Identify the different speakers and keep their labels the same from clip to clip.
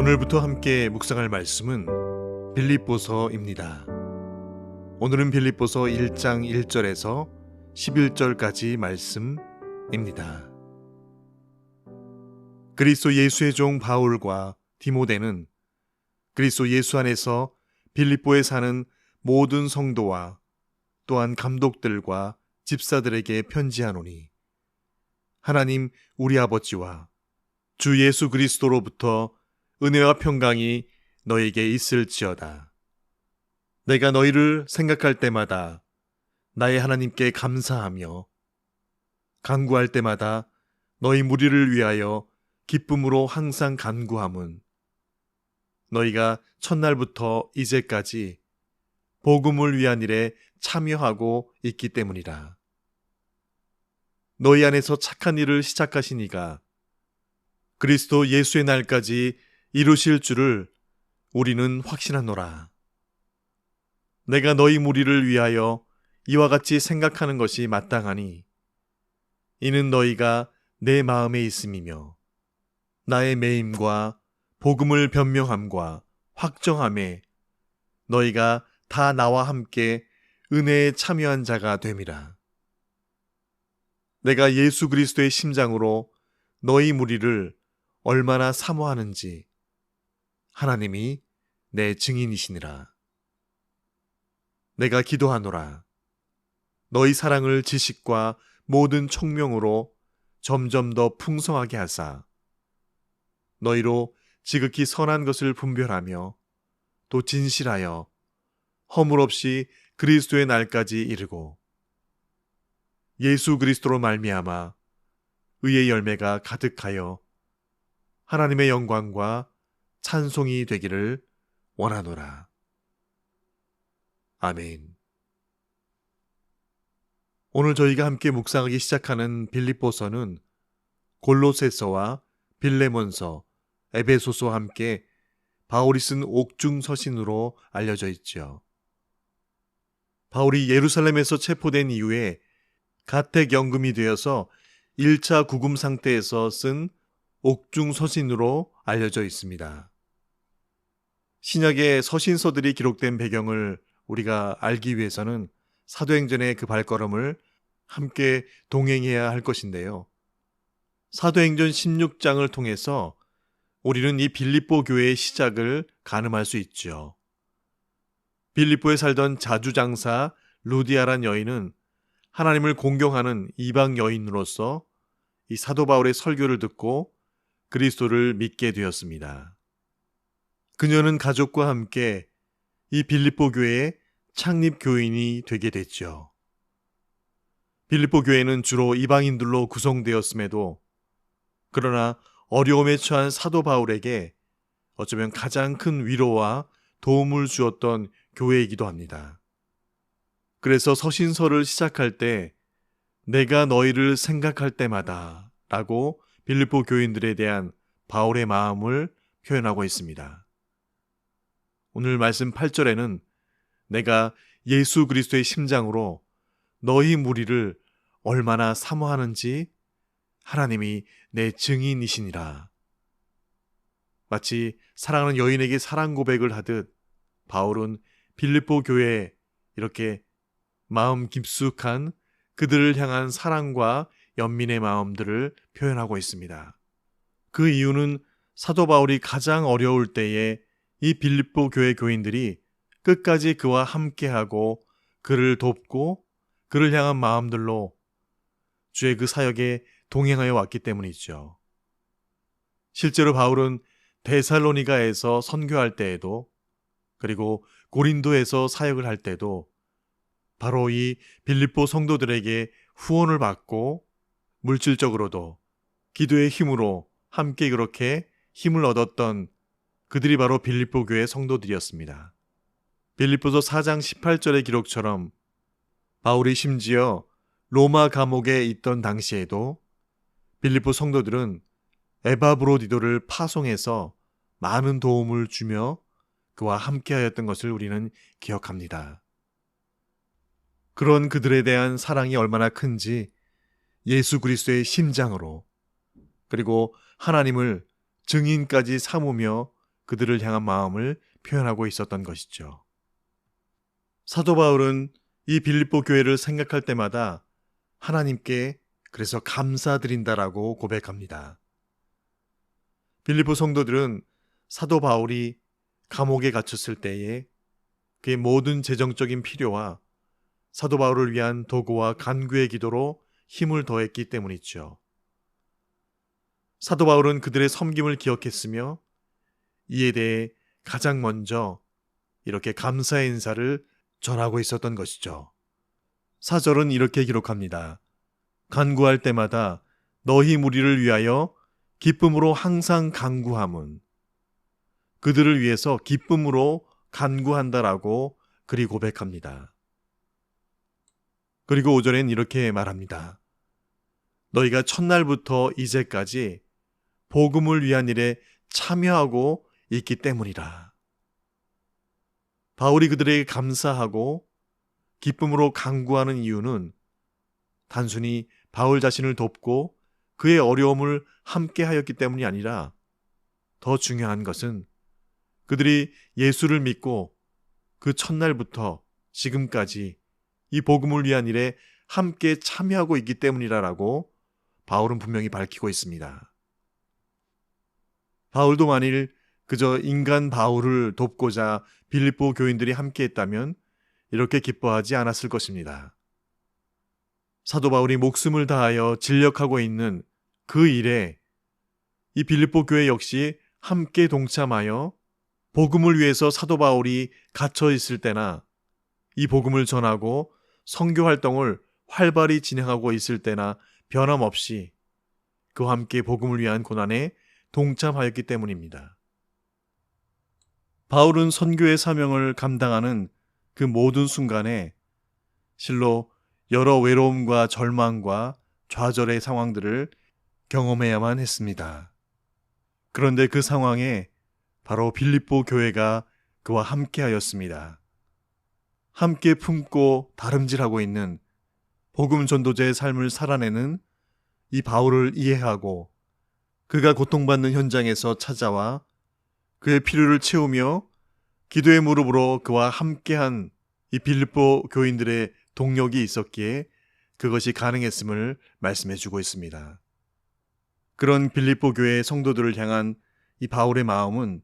Speaker 1: 오늘부터 함께 묵상할 말씀은 빌립보서입니다. 오늘은 빌립보서 1장 1절에서 11절까지 말씀입니다. 그리스도 예수의 종 바울과 디모데는 그리스도 예수 안에서 빌립보에 사는 모든 성도와 또한 감독들과 집사들에게 편지하노니 하나님 우리 아버지와 주 예수 그리스도로부터 은혜와 평강이 너에게 있을지어다. 내가 너희를 생각할 때마다 나의 하나님께 감사하며 간구할 때마다 너희 무리를 위하여 기쁨으로 항상 간구함은 너희가 첫날부터 이제까지 복음을 위한 일에 참여하고 있기 때문이라. 너희 안에서 착한 일을 시작하시니가 그리스도 예수의 날까지 이루실 줄을 우리는 확신하노라. 내가 너희 무리를 위하여 이와 같이 생각하는 것이 마땅하니 이는 너희가 내 마음에 있음이며 나의 매임과 복음을 변명함과 확정함에 너희가 다 나와 함께 은혜에 참여한 자가 됨이라. 내가 예수 그리스도의 심장으로 너희 무리를 얼마나 사모하는지 하나님이 내 증인이시니라. 내가 기도하노라. 너희 사랑을 지식과 모든 총명으로 점점 더 풍성하게 하사 너희로 지극히 선한 것을 분별하며 또 진실하여 허물 없이 그리스도의 날까지 이르고 예수 그리스도로 말미암아 의의 열매가 가득하여 하나님의 영광과 찬송이 되기를 원하노라. 아멘. 오늘 저희가 함께 묵상하기 시작하는 빌립보서는 골로새서와 빌레몬서, 에베소서와 함께 바울이 쓴 옥중 서신으로 알려져 있죠. 바울이 예루살렘에서 체포된 이후에 가택 연금이 되어서 1차 구금 상태에서 쓴 옥중 서신으로 알려져 있습니다. 신약의 서신서들이 기록된 배경을 우리가 알기 위해서는 사도행전의 그 발걸음을 함께 동행해야 할 것인데요. 사도행전 16장을 통해서 우리는 이 빌립보 교회의 시작을 가늠할 수 있죠. 빌립보에 살던 자주장사 루디아란 여인은 하나님을 공경하는 이방 여인으로서 이 사도 바울의 설교를 듣고 그리스도를 믿게 되었습니다. 그녀는 가족과 함께 이 빌립보 교회의 창립 교인이 되게 됐죠. 빌립보 교회는 주로 이방인들로 구성되었음에도 그러나 어려움에 처한 사도 바울에게 어쩌면 가장 큰 위로와 도움을 주었던 교회이기도 합니다. 그래서 서신서를 시작할 때 내가 너희를 생각할 때마다 라고 빌립보 교인들에 대한 바울의 마음을 표현하고 있습니다. 오늘 말씀 8절에는 내가 예수 그리스도의 심장으로 너희 무리를 얼마나 사모하는지 하나님이 내 증인이시니라. 마치 사랑하는 여인에게 사랑 고백을 하듯 바울은 빌립보 교회에 이렇게 마음 깊숙한 그들을 향한 사랑과 연민의 마음들을 표현하고 있습니다. 그 이유는 사도 바울이 가장 어려울 때에 이 빌립보 교회 교인들이 끝까지 그와 함께하고 그를 돕고 그를 향한 마음들로 주의 그 사역에 동행하여 왔기 때문이죠. 실제로 바울은 데살로니가에서 선교할 때에도 그리고 고린도에서 사역을 할 때도 바로 이 빌립보 성도들에게 후원을 받고 물질적으로도 기도의 힘으로 함께 그렇게 힘을 얻었던 그들이 바로 빌립보 교회 성도들이었습니다. 빌립보서 4장 18절의 기록처럼 바울이 심지어 로마 감옥에 있던 당시에도 빌립보 성도들은 에바브로디도를 파송해서 많은 도움을 주며 그와 함께하였던 것을 우리는 기억합니다. 그런 그들에 대한 사랑이 얼마나 큰지 예수 그리스도의 심장으로 그리고 하나님을 증인까지 삼으며 그들을 향한 마음을 표현하고 있었던 것이죠. 사도 바울은 이 빌립보 교회를 생각할 때마다 하나님께 그래서 감사드린다라고 고백합니다. 빌립보 성도들은 사도 바울이 감옥에 갇혔을 때에 그의 모든 재정적인 필요와 사도 바울을 위한 도구와 간구의 기도로 힘을 더했기 때문이죠. 사도 바울은 그들의 섬김을 기억했으며 이에 대해 가장 먼저 이렇게 감사의 인사를 전하고 있었던 것이죠. 사절은 이렇게 기록합니다. 간구할 때마다 너희 무리를 위하여 기쁨으로 항상 간구함은 그들을 위해서 기쁨으로 간구한다라고 그리 고백합니다. 그리고 5절엔 이렇게 말합니다. 너희가 첫날부터 이제까지 복음을 위한 일에 참여하고 있기 때문이라. 바울이 그들에게 감사하고 기쁨으로 간구하는 이유는 단순히 바울 자신을 돕고 그의 어려움을 함께 하였기 때문이 아니라 더 중요한 것은 그들이 예수를 믿고 그 첫날부터 지금까지 이 복음을 위한 일에 함께 참여하고 있기 때문이라라고 바울은 분명히 밝히고 있습니다. 바울도 만일 그저 인간 바울을 돕고자 빌립보 교인들이 함께 했다면 이렇게 기뻐하지 않았을 것입니다. 사도 바울이 목숨을 다하여 진력하고 있는 그 일에 이 빌립보 교회 역시 함께 동참하여 복음을 위해서 사도 바울이 갇혀 있을 때나 이 복음을 전하고 선교 활동을 활발히 진행하고 있을 때나 변함없이 그와 함께 복음을 위한 고난에 동참하였기 때문입니다. 바울은 선교의 사명을 감당하는 그 모든 순간에 실로 여러 외로움과 절망과 좌절의 상황들을 경험해야만 했습니다. 그런데 그 상황에 바로 빌립보 교회가 그와 함께 하였습니다. 함께 품고 다름질하고 있는 복음 전도자의 삶을 살아내는 이 바울을 이해하고 그가 고통받는 현장에서 찾아와 그의 필요를 채우며 기도의 무릎으로 그와 함께한 이 빌립보 교인들의 동력이 있었기에 그것이 가능했음을 말씀해 주고 있습니다. 그런 빌립보 교회 성도들을 향한 이 바울의 마음은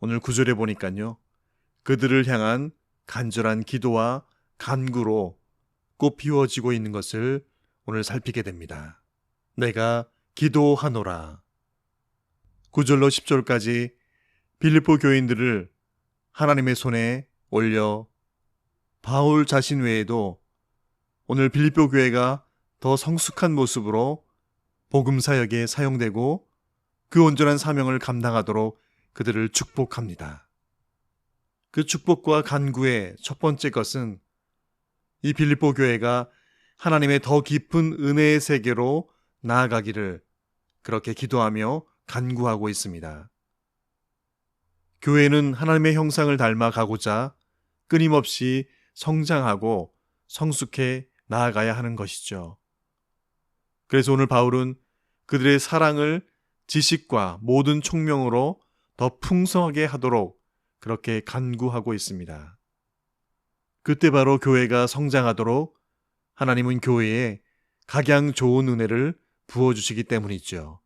Speaker 1: 오늘 구절에 보니까요. 그들을 향한 간절한 기도와 간구로 꽃 피워지고 있는 것을 오늘 살피게 됩니다. 내가 기도하노라. 9절로 10절까지 빌립보 교인들을 하나님의 손에 올려 바울 자신 외에도 오늘 빌립보 교회가 더 성숙한 모습으로 복음 사역에 사용되고 그 온전한 사명을 감당하도록 그들을 축복합니다. 그 축복과 간구의 첫 번째 것은 이 빌립보 교회가 하나님의 더 깊은 은혜의 세계로 나아가기를 그렇게 기도하며 간구하고 있습니다. 교회는 하나님의 형상을 닮아 가고자 끊임없이 성장하고 성숙해 나아가야 하는 것이죠. 그래서 오늘 바울은 그들의 사랑을 지식과 모든 총명으로 더 풍성하게 하도록 그렇게 간구하고 있습니다. 그때 바로 교회가 성장하도록 하나님은 교회에 각양 좋은 은혜를 부어주시기 때문이죠.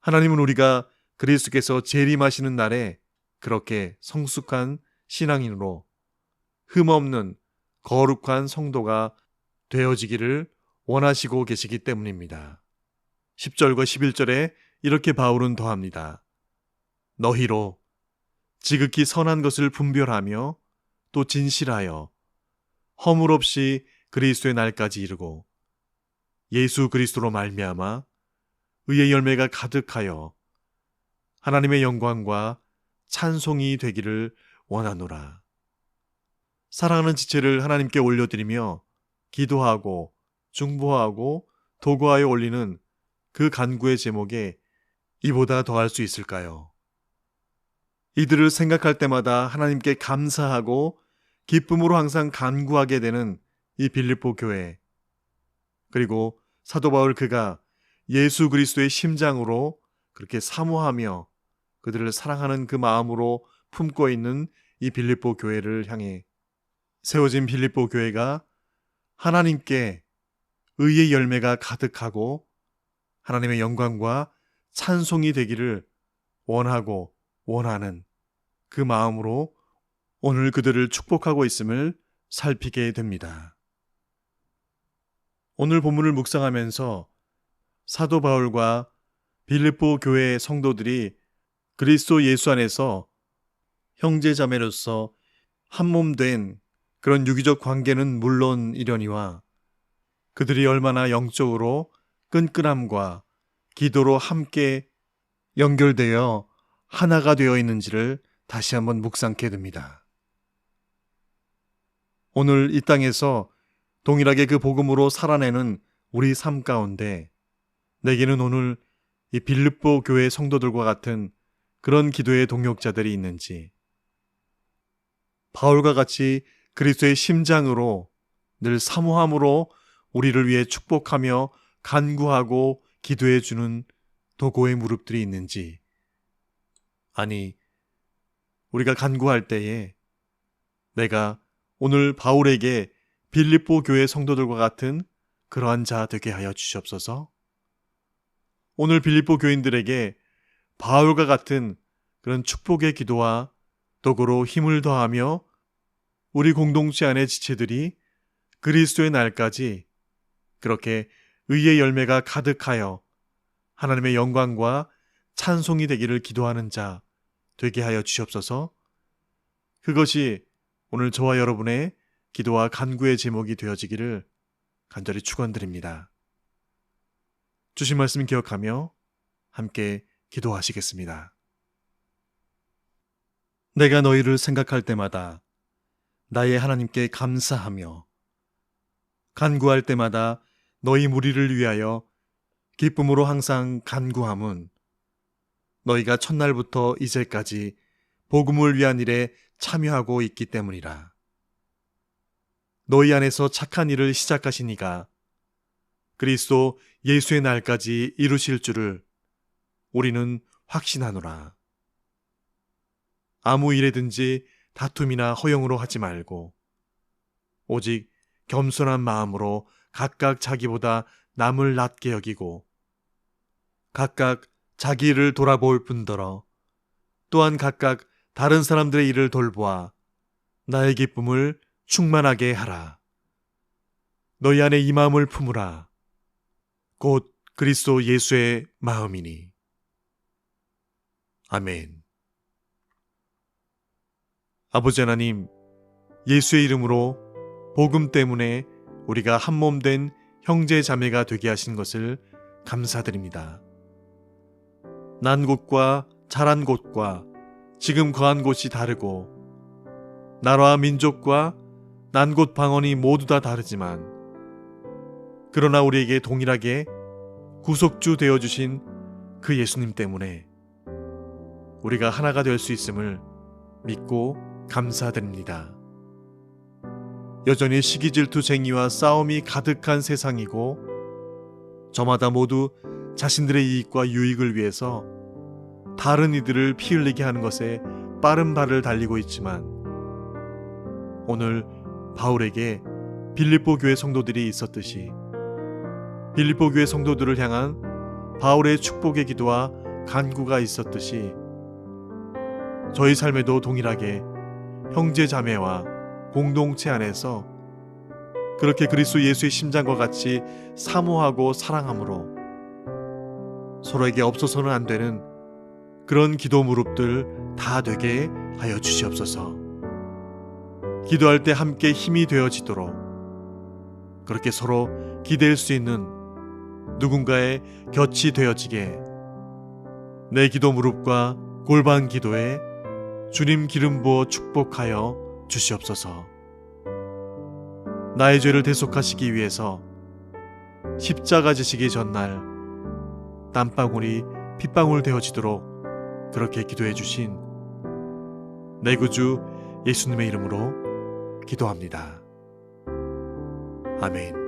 Speaker 1: 하나님은 우리가 그리스도께서 재림하시는 날에 그렇게 성숙한 신앙인으로 흠없는 거룩한 성도가 되어지기를 원하시고 계시기 때문입니다. 10절과 11절에 이렇게 바울은 더합니다. 너희로 지극히 선한 것을 분별하며 또 진실하여 허물 없이 그리스도의 날까지 이르고 예수 그리스도로 말미암아 의의 열매가 가득하여 하나님의 영광과 찬송이 되기를 원하노라. 사랑하는 지체를 하나님께 올려드리며 기도하고 중보하고 도구하여 올리는 그 간구의 제목에 이보다 더할 수 있을까요? 이들을 생각할 때마다 하나님께 감사하고 기쁨으로 항상 간구하게 되는 이 빌립보 교회. 그리고 사도 바울 그가 예수 그리스도의 심장으로 그렇게 사모하며 그들을 사랑하는 그 마음으로 품고 있는 이 빌립보 교회를 향해 세워진 빌립보 교회가 하나님께 의의 열매가 가득하고 하나님의 영광과 찬송이 되기를 원하고 원하는 그 마음으로 오늘 그들을 축복하고 있음을 살피게 됩니다. 오늘 본문을 묵상하면서 사도 바울과 빌립보 교회 성도들이 그리스도 예수 안에서 형제 자매로서 한몸 된 그런 유기적 관계는 물론이려니와 그들이 얼마나 영적으로 끈끈함과 기도로 함께 연결되어 하나가 되어 있는지를 다시 한번 묵상케 됩니다. 오늘 이 땅에서 동일하게 그 복음으로 살아내는 우리 삶 가운데 내게는 오늘 이 빌립보 교회 성도들과 같은 그런 기도의 동역자들이 있는지 바울과 같이 그리스도의 심장으로 늘 사모함으로 우리를 위해 축복하며 간구하고 기도해 주는 도고의 무릎들이 있는지 아니 우리가 간구할 때에 내가 오늘 바울에게 빌립보 교회 성도들과 같은 그러한 자 되게 하여 주시옵소서. 오늘 빌립보 교인들에게 바울과 같은 그런 축복의 기도와 도구로 힘을 더하며 우리 공동체 안의 지체들이 그리스도의 날까지 그렇게 의의 열매가 가득하여 하나님의 영광과 찬송이 되기를 기도하는 자 되게 하여 주시옵소서. 그것이 오늘 저와 여러분의 기도와 간구의 제목이 되어지기를 간절히 축원드립니다. 주신 말씀 기억하며 함께 기도하시겠습니다. 내가 너희를 생각할 때마다 나의 하나님께 감사하며 간구할 때마다 너희 무리를 위하여 기쁨으로 항상 간구함은 너희가 첫날부터 이제까지 복음을 위한 일에 참여하고 있기 때문이라. 너희 안에서 착한 일을 시작하시니가 그리스도 예수의 날까지 이루실 줄을 우리는 확신하노라. 아무 일에든지 다툼이나 허용으로 하지 말고 오직 겸손한 마음으로 각각 자기보다 남을 낮게 여기고 각각 자기 일을 돌아볼 뿐더러 또한 각각 다른 사람들의 일을 돌보아 나의 기쁨을 충만하게 하라. 너희 안에 이 마음을 품으라. 곧 그리스도 예수의 마음이니. 아멘. 아버지 하나님, 예수의 이름으로 복음 때문에 우리가 한 몸 된 형제 자매가 되게 하신 것을 감사드립니다. 난 곳과 자란 곳과 지금 거한 곳이 다르고 나라와 민족과 난 곳 방언이 모두 다 다르지만 그러나 우리에게 동일하게 구속주 되어 주신 그 예수님 때문에 우리가 하나가 될 수 있음을 믿고 감사드립니다. 여전히 시기 질투쟁이와 싸움이 가득한 세상이고 저마다 모두 자신들의 이익과 유익을 위해서 다른 이들을 피 흘리게 하는 것에 빠른 발을 달리고 있지만 오늘 바울에게 빌립보 교회 성도들이 있었듯이 빌립보 교회 성도들을 향한 바울의 축복의 기도와 간구가 있었듯이 저희 삶에도 동일하게 형제 자매와 공동체 안에서 그렇게 그리스도 예수의 심장과 같이 사모하고 사랑함으로 서로에게 없어서는 안 되는 그런 기도 무릎들 다 되게 하여 주시옵소서. 기도할 때 함께 힘이 되어지도록 그렇게 서로 기댈 수 있는 누군가의 곁이 되어지게 내 기도 무릎과 골반 기도에 주님 기름 부어 축복하여 주시옵소서. 나의 죄를 대속하시기 위해서 십자가 지시기 전날 땀방울이 핏방울 되어지도록 그렇게 기도해 주신 내 구주 예수님의 이름으로 기도합니다. 아멘.